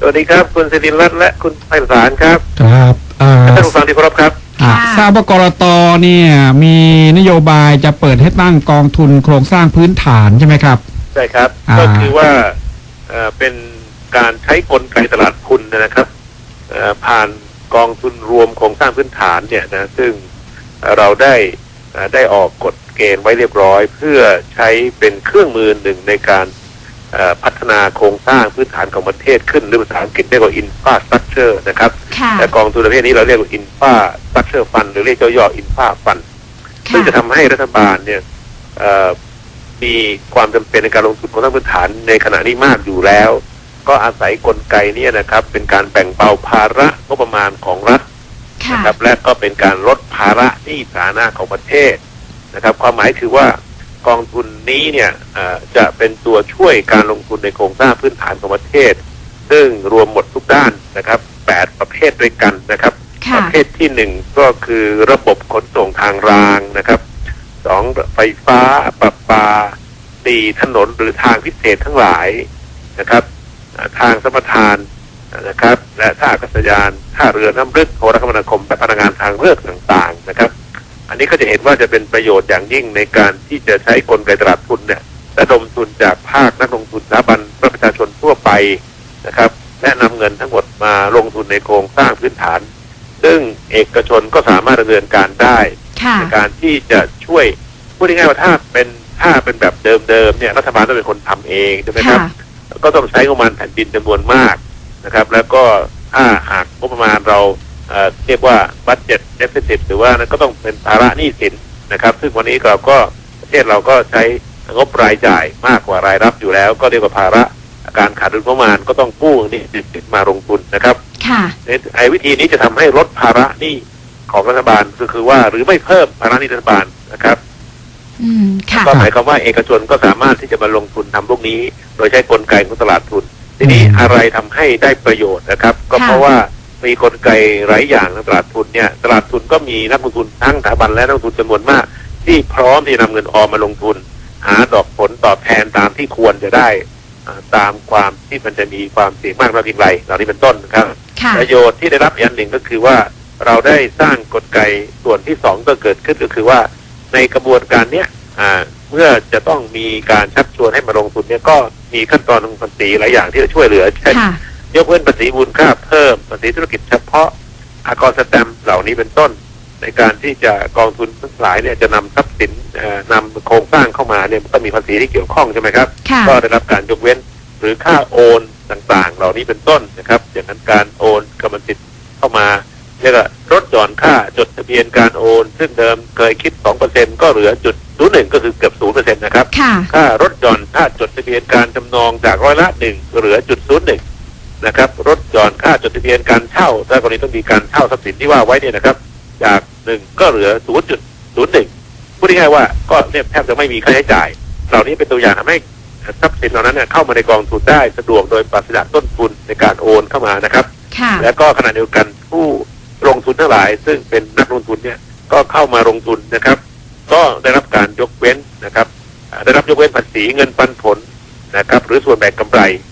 สวัสดีครับ คุณสิริรัตน์และคุณไพศาลครับครับเอ่อท่านผู้ฟังที่เคารพครับอะค่ะทราบว่ากรตเนี่ยมีนโยบายจะเปิดให้ตั้งกองทุนโครงสร้างพื้นฐานใช่ไหมครับ ใช่ครับ อ่า ก็คือว่าเอ่อเป็นการใช้กลไกตลาดทุนนะครับเอ่อผ่านกองทุนรวมโครงสร้างพื้นฐานเนี่ยนะซึ่งเอ่อเราได้เอ่อได้ออกกฎเกณฑ์ไว้เรียบร้อย เพื่อใช้เป็นเครื่องมือหนึ่งในการเอ่อ พัฒนาโครงสร้างพื้นฐานของประเทศขึ้น หรือภาษาอังกฤษเรียกว่า infrastructure นะครับค่ะแต่กองทุนประเภทนี้เราเรียกว่า infrastructure fund หรือเรียกย่อๆ infra fund ซึ่งจะทำให้รัฐบาลเนี่ยเอ่อมีความจำเป็นในการลงทุนของทั้งพื้นฐานในขณะนี้มากอยู่แล้ว ก็อาศัยกลไกเนี้นะครับ เป็นการแบ่งเบาภาระงบประมาณของรัฐค่ะนะครับและก็เป็นการลดภาระหนี้สาธารณะของประเทศนะครับ ความหมายคือว่า กองทุนนี้เนี่ยเอ่อจะเป็นตัวช่วยการลงทุนในโครงสร้างพื้นฐานของประเทศ ซึ่งรวมหมดทุกด้านนะครับแปดประเภทด้วยกันนะครับปค่ะระเภทที่หนึ่งก็คือระบบขนส่งทางรางนะครับสองไฟฟ้าประปาสี่ถนนหรือทางพิเศษทั้งหลายนะครับอ่าทางสมรทานนะครับ และท่าอากาศยานท่าเรือน้ำลึกโทรคมนาคมและพลังงานทางเลือกต่างๆนะครับ อันนี้ก็จะเห็นว่าจะเป็นประโยชน์อย่างยิ่งในการที่จะใช้กลไกตลาดทุนเนี่ยระดมทุนจากภาคนักลงทุนสถาบันประชาชนทั่วไปนะครับ และนำเงินทั้งหมดมาลงทุนในโครงสร้างพื้นฐาน ซึ่งเอกชนก็สามารถดำเนินการได้ค่ะในการที่จะช่วยพูดง่ายๆว่าถ้าเป็นถ้าเป็นแบบเดิมๆเนี่ยรัฐบาลต้องเป็นคนทำเองใช่ไหมครับค่ะก็ต้องใช้งบประมาณแผ่นดินจำนวนมากนะครับ แล้วก็ถ้าหากงบประมาณเรา เอ่อเรียกว่าบัตเจ็ตเดฟ i ิ i หรือว่านั้นก็ต้องเป็นภาระหนี้สินนะครับ ซึ่งวันนี้เราก็ประเทศเราก็ใช้งบรายจ่ายมากกว่ารายรับอยู่แล้ว ก็เรียกว่าภาระการขาดดุลงบประมาณก็ต้องกู้หนี่สินมาลงทุนนะครับ ค่ะในไอ้วิธีนี้จะทำให้ลดภาระหนี้ของรัฐบาลก็คือว่าหรือไม่เพิ่มภาระหนี้รัฐบาลนะครับ อืมค่ะก็หมายความว่าเอกชนก็สามารถที่จะมาลงทุนทำพวกนี้ โดยใช้กลไกของตลาดทุน ทีนี้อืมอะไรทำให้ได้ประโยชน์นะครับ ก็ค่ะเพราะว่า มีกลไกหลายอย่างในตลาดทุนเนี่ย ตลาดทุนก็มีนักลงทุนทั้งสถาบันและนักลงทุนจำนวนมาก ที่พร้อมที่จะนำเงินออมมาลงทุน หาดอกผลตอบแทนตามที่ควรจะได้อ่าตามความที่มันจะมีความเสี่ยงมากน้อยเพียงไรเหล่านี้เป็นต้นนะครับค่ะประโยชน์ที่ได้รับอีกอันหนึ่งก็คือว่าเราได้สร้างกลไกส่วนที่สองก็เกิดขึ้นก็คือว่า ในกระบวนการเนี้ยอ่าเมื่อจะต้องมีการชักชวนให้มาลงทุนเนี่ยก็มีขั้นตอนทางภาษีหลายอย่างที่จะช่วยเหลือเช่นค่ะ ยกเว้นภาษีมูลค่าเพิ่มภาษีธุรกิจเฉพาะอากรสแตมป์เหล่านี้เป็นต้น ในการที่จะกองทุนทั้งหลายเนี่ยจะนำทรัพย์สินเอ่อนำโครงสร้างเข้ามาเนี่ยมันก็มีภาษีที่เกี่ยวข้องใช่ไหมครับค่ะก็ได้รับการยกเว้นหรือค่าโอนต่างๆ เหล่านี้เป็นต้นนะครับ อย่างนั้นการโอนกรรมสิทธิ์เข้ามาเรียกว่าลดหย่อนค่าจดทะเบียนการโอน ซึ่งเดิมเคยคิด 2%ก็เหลือจุดศูนย์หนึ่งก็คือเกือบ0%นะครับ ค่ะค่ารถหย่อนค่าจดทะเบียนการจำนองจากร้อยละหนึ่งเหลือจุดศูนย์หนึ่ง นะครับรถหย่อนค่าจดทะเบียนการเช่าถ้ากรณีต้องมีการเช่าทรัพย์สินที่ว่าไว้เนี่ยนะครับ จากหนึ่งก็เหลือศูนย์จุดศูนย์หนึ่งพูดง่ายๆว่าก็เนี่ยแทบจะไม่มีค่าใช้จ่าย เหล่านี้เป็นตัวอย่างทำให้ทรัพย์สินเหล่านั้นเนี่ยเข้ามาในกองทุนได้สะดวกโดยปราศจากต้นทุนในการโอนเข้ามานะครับค่ะแล้วก็ขณะเดียวกันผู้ลงทุนทั้งหลาย ซึ่งเป็นนักลงทุนเนี่ยก็เข้ามาลงทุนนะครับ ก็ได้รับการยกเว้นนะครับอ่าได้รับยกเว้นภาษีเงินปันผลนะครับ หรือส่วนแบ่งกำไรนะครับ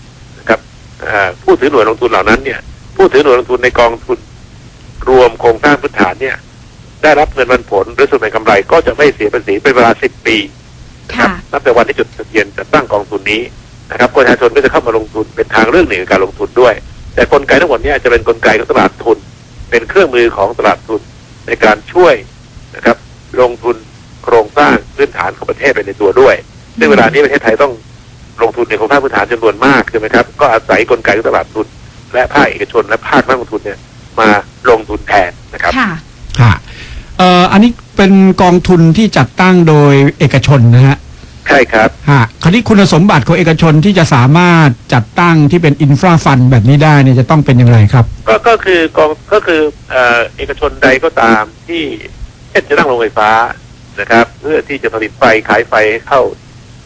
อ่า ผู้ถือหน่วยลงทุนเหล่านั้นเนี่ย ผู้ถือหน่วยลงทุนในกองทุนรวมโครงสร้างพื้นฐานเนี่ย ได้รับเงินปันผลหรือส่วนแบ่งกำไรก็จะไม่เสียภาษีเป็นเวลา10ปีนะครับค่ะนับแต่วันที่จดทะเบียนจัดตั้งกองทุนนี้นะครับประชาชนก็จะเข้ามาลงทุนเป็นทางเลือกหนึ่งในการลงทุนด้วย แต่กลไกทั้งหมดเนี้จะเป็นกลไกของตลาดทุน เป็นเครื่องมือของตลาดทุนในการช่วยนะครับ ลงทุนโครงสร้างพื้นฐานของประเทศไปในตัวด้วยซึ่งเวลานี้ประเทศไทยต้อง ลงทุนในโครงสร้างพื้นฐานจำนวนมากใช่ไหมครับก็อาศัยกลไกของตลาดทุน และภาคเอกชนและภาคนักลงทุนเนี่ยมาลงทุนแทนนะครับค่ะค่ะเอ่ออันนี้เป็นกองทุนที่จัดตั้งโดยเอกชนนะฮะใช่ครับฮะคราวนี้คุณสมบัติของเอกชนที่จะสามารถจัดตั้งที่เป็นอินฟราฟันแบบนี้ได้เนี่ยจะต้องเป็นอย่างไรครับ ก็ก็คือกองก็คือเอ่อเอกชนใดก็ตามที่เช่นจะตั้งโรงไฟฟ้านะครับ เพื่อที่จะผลิตไฟขายไฟให้เข้า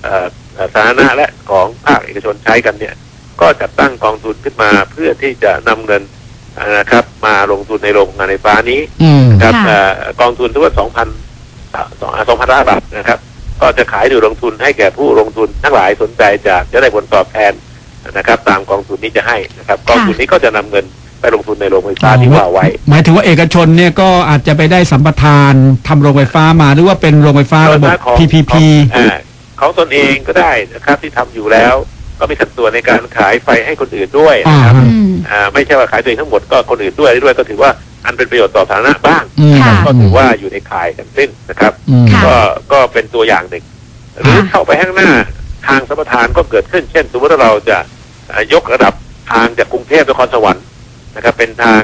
เอ่อเอ่อ สาธารณะและของภาคเอกชนใช้กันเนี่ย ก็จัดตั้งกองทุนขึ้นมาเพื่อที่จะนำเงินเอ่อนะครับ มาลงทุนในโรงงานไฟฟ้านี้อืมนะครับค่ะเอ่อกองทุนที่ว่าสองพันสองสองพันล้านบาทนะครับ ก็จะขายหรือลงทุนให้แก่ผู้ลงทุนทั้งหลายสนใจจากจะได้ผลตอบแทนนะครับ ตามกองทุนนี้จะให้นะครับ กองทุนนี้ก็จะนำเงินไปลงทุนในโรงไฟฟ้าที่ว่าไว้ หมายถึงว่าเอกชนเนี่ยก็อาจจะไปได้สัมปทานทำโรงไฟฟ้ามาหรือว่าเป็นโรงไฟฟ้าระบบของ PPP ของอ่าของตนเองก็ได้นะครับ ที่ทำอยู่แล้ว ก็มีสัดส่วนในการขายไฟให้คนอื่นด้วยนะครับอ่าอืมอ่าไม่ใช่ว่าขายตัวเองทั้งหมดก็คนอื่นด้วยด้วยก็ถือว่าอันเป็นประโยชน์ต่อสาธารณะบ้างอืมค่ะก็ถือว่าอยู่ในข่ายทั้งสิ้นนะครับอืมค่ะก็ก็เป็นตัวอย่างหนึ่งหรือเข้าไปข้างหน้าทางสมปทานก็เกิดขึ้น เช่น สมมติว่าเราจะเอ่อยกระดับทางจากกรุงเทพนครสวรรค์นะครับ เป็นทาง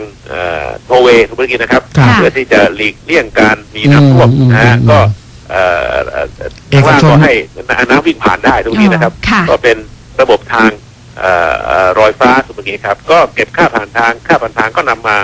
โทเวย์ทุกเมื่อกี้นะครับครับค่ะเพื่อที่จะหลีกเลี่ยงการมีน้ำท่วมอืมนะฮะอืมก็ เอ่อเอ่อเอกชน ข้างล่างก็ให้น้ำวิ่งผ่านได้ตรงนี้นะครับค่ะ ก็เป็นระบบทางเอ่อเอ่อรอยฟ้าสุเมื่อกี้ครับ ก็เก็บค่าผ่านทางค่าผ่านทางก็นำมา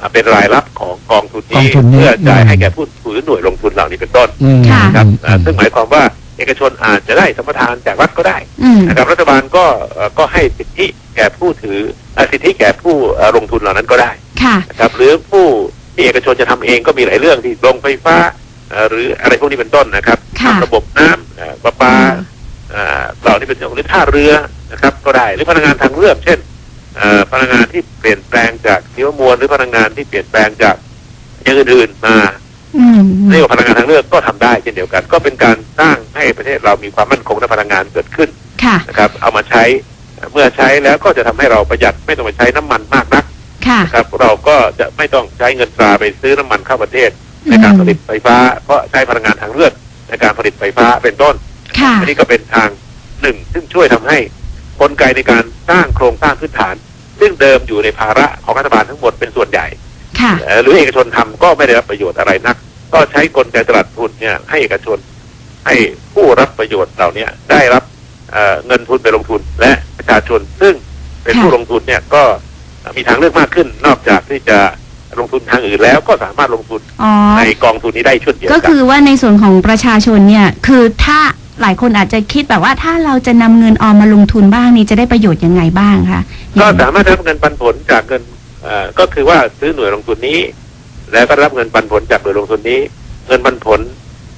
อ่าเป็นรายรับของกองทุนกองนี้ทุนนี้ เพื่อจ่ายอืมให้แก่ผู้ถือหน่วยลงทุนเหล่านี้เป็นต้นอืมค่ะ ครับอืมอ่าซึ่งหมายความว่าเอกชนอาจจะได้สัมปทานจากรัฐก็ได้ อืม นะครับรัฐบาลก็เอ่อก็ให้สิทธิแก่ผู้ถือเอ่อสิทธิแก่ผู้เอ่อลงทุนเหล่านั้นก็ได้ค่ะ นะครับหรือผู้ที่เอกชนจะทำเองก็มีหลายเรื่องที่ลงไฟฟ้าเอ่อ หรืออะไรพวกนี้เป็นต้นนะครับค่ะทำระบบน้ำเอ่อประปาเอ่อเหล่านี้เป็นต้นหรือท่าเรือนะครับ ก็ได้หรือพลังงานทางเลือก เช่นเอ่อพลังงานที่เปลี่ยนแปลงจากชีวมวลหรือพลังงานที่เปลี่ยนแปลงจากอย่างอื่นๆมาอืมเรียกว่าพลังงานทางเลือกก็ทำได้เช่นเดียวกัน ก็เป็นการสร้างให้ประเทศเรามีความมั่นคงในพลังงานเกิดขึ้นค่ะนะครับ เอามาใช้เมื่อใช้แล้วก็จะทำให้เราประหยัดไม่ต้องไปใช้น้ำมันมากนักค่ะนะครับ เราก็จะไม่ต้องใช้เงินตราไปซื้อน้ำมันเข้าประเทศ ในการผลิตไฟฟ้า เพราะใช้พลังงานทางเลือกในการผลิตไฟฟ้าเป็นต้น ค่ะ อันนี้ก็เป็นทางหนึ่ง ซึ่งช่วยทำให้กลไกในการสร้างโครงสร้างพื้นฐาน ซึ่งเดิมอยู่ในภาระของรัฐบาลทั้งหมดเป็นส่วนใหญ่ ค่ะเอ่อหรือเอกชนทำก็ไม่ได้รับประโยชน์อะไรนัก ก็ใช้กลไกตลาดทุนเนี่ยให้เอกชน ให้ผู้รับประโยชน์เหล่านี้ได้รับเอ่อเงินทุนไปลงทุนและประชาชนซึ่งเป็นค่ะผู้ลงทุนเนี่ยก็มีทางเลือกมากขึ้นนอกจากที่จะ ลงทุนทางอื่นแล้วก็สามารถลงทุนอ๋อ ในกองทุนนี้ได้เช่นเดียวก็กัคืนอว่าในส่วนของประชาชนเนี่ย คือถ้าหลายคนอาจจะคิดแบบว่าถ้าเราจะนำเงินออมมาลงทุนบ้างนี่จะได้ประโยชน์ยังไงบ้างคะก็สามารถรับเงินปันผลจากเงินเอ่อก็คือว่าซื้อหน่วยลงทุนนี้ แล้วก็รับเงินปันผลจากหน่วยลงทุนนี้ เงินปันผล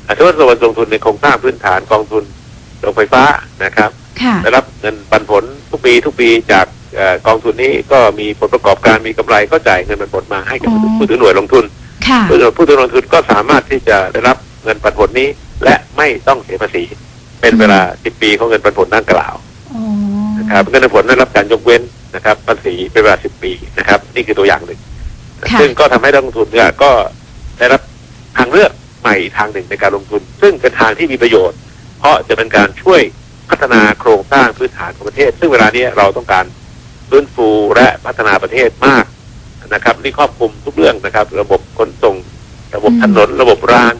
อ่าถ้าว่าส่วนลงทุนในโครงสร้างพื้นฐานกองทุนโรงไฟฟ้านะครับค่ะ ได้รับเงินปันผลทุกปีทุกปีจากเอ่อ กองทุนนี้ก็มีผลประกอบการมีกำไรก็จ่ายเงินปันผลมาให้กับอ๋อผู้ถือหน่วยลงทุนค่ะผู้ถือผู้ถือลงทุนก็สามารถที่จะได้รับเงินปันผลนี้ และไม่ต้องเสียภาษี เป็นเวลา 10 ปีของเงินปันผลดังกล่าวอ๋อนะครับเงินปันผลได้รับการยกเว้นนะครับภาษีเป็นเวลา 10 ปีนะครับ นี่คือตัวอย่างหนึ่งค่ะซึ่งก็ทำให้นักลงทุนเนี่ยก็ได้รับทางเลือกใหม่ทางหนึ่งในการลงทุน ซึ่งเป็นทางที่มีประโยชน์ เพราะจะเป็นการช่วยพัฒนาโครงสร้างพื้นฐานของประเทศ ซึ่งเวลานี้เราต้องการ ฟื้นฟูและพัฒนาประเทศมากนะครับนี่ครอบคลุมทุกเรื่องนะครับ ระบบขนส่ง ระบบถนน ระบบราง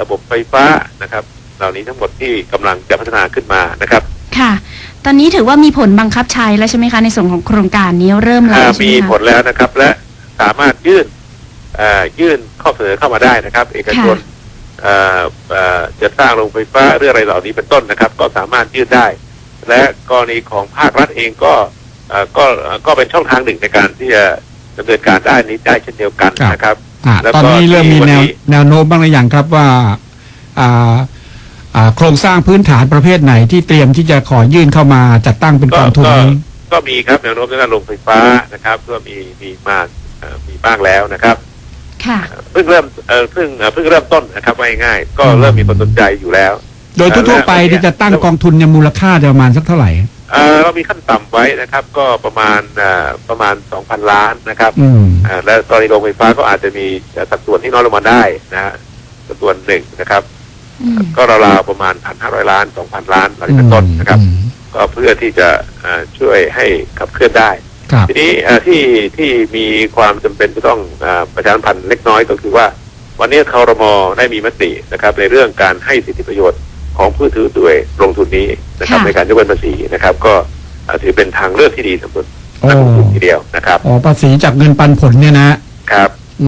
ระบบไฟฟ้านะครับ เหล่านี้ทั้งหมดที่กำลังจะพัฒนาขึ้นมานะครับ ค่ะ ตอนนี้ถือว่ามีผลบังคับใช้แล้วใช่ไหมคะในส่วนของโครงการนี้เริ่มแล้วอ่าใช่ไหมีมผคะลแล้วนะครับ และสามารถยื่นเอ่อยื่นข้อเสนอเข้ามาได้นะครับ เอกชนเอ่อเอ่อจะสร้างโรงไฟฟ้าหรืออะไรเหล่านี้เป็นต้นนะครับ ก็สามารถยื่นได้ และกรณีของภาครัฐเองก็เอ่อ ก็เอ่อก็เป็นช่องทางหนึ่งในการที่จะดำเนินการได้นี้ได้เช่นเดียวกันครับนะครับอ่าแล้วตอนก็นี้เริ่มมีที่วันแนวนี้แนวโน้มบ้างหรือยังครับว่าอ่าอ่าโครงสร้างพื้นฐานประเภทไหนที่เตรียมที่จะขอยื่นเข้ามาจัดตั้งเป็นกองทุนนี้ก็มีครับแนวโน้มในการลงไฟฟ้านะครับก็มีมีมาเอ่อมีบ้างแล้วนะครับค่ะเพิ่งเริ่มเอ่อเพิ่งเอ่อเพิ่งเริ่มต้นนะครับว่าง่ายๆก็เริ่มมีคนสนใจอยู่แล้ว โดยทั่วๆไปที่จะตั้งกองทุนเนี่ยมูลค่าจะประมาณสักเท่าไหร่ เอ่อเรามีขั้นต่ำไว้นะครับ ก็ประมาณเอ่อประมาณ2,000ล้านนะครับอืมอ่าและกรณีโรงไฟฟ้าก็อาจจะมีสัดส่วนที่น้อยลงมาได้นะฮะสัดส่วนหนึ่งนะครับอืมก็ราวๆประมาณ1,500ล้าน2,000ล้านอะไรเป็นต้นนะครับอืมก็เพื่อที่จะเอ่อช่วยให้ขับเคลื่อนได้ครับทีนี้เอ่อที่ที่มีความจำเป็นจะต้องเอ่อประชาสัมพันธ์เล็กน้อยก็คือว่า วันนี้คอรมอได้มีมตินะครับ ในเรื่องการให้สิทธิประโยชน์ ของผู้ถือด้วยลงทุนนี้นะครับค่ะ ในการยกเว้นภาษีนะครับ ก็เอ่อถือเป็นทางเลือกที่ดีสำหรับโอ้นักลงทุนทีเดียวนะครับอ๋อภาษีจากเงินปันผลเนี่ยนะครับ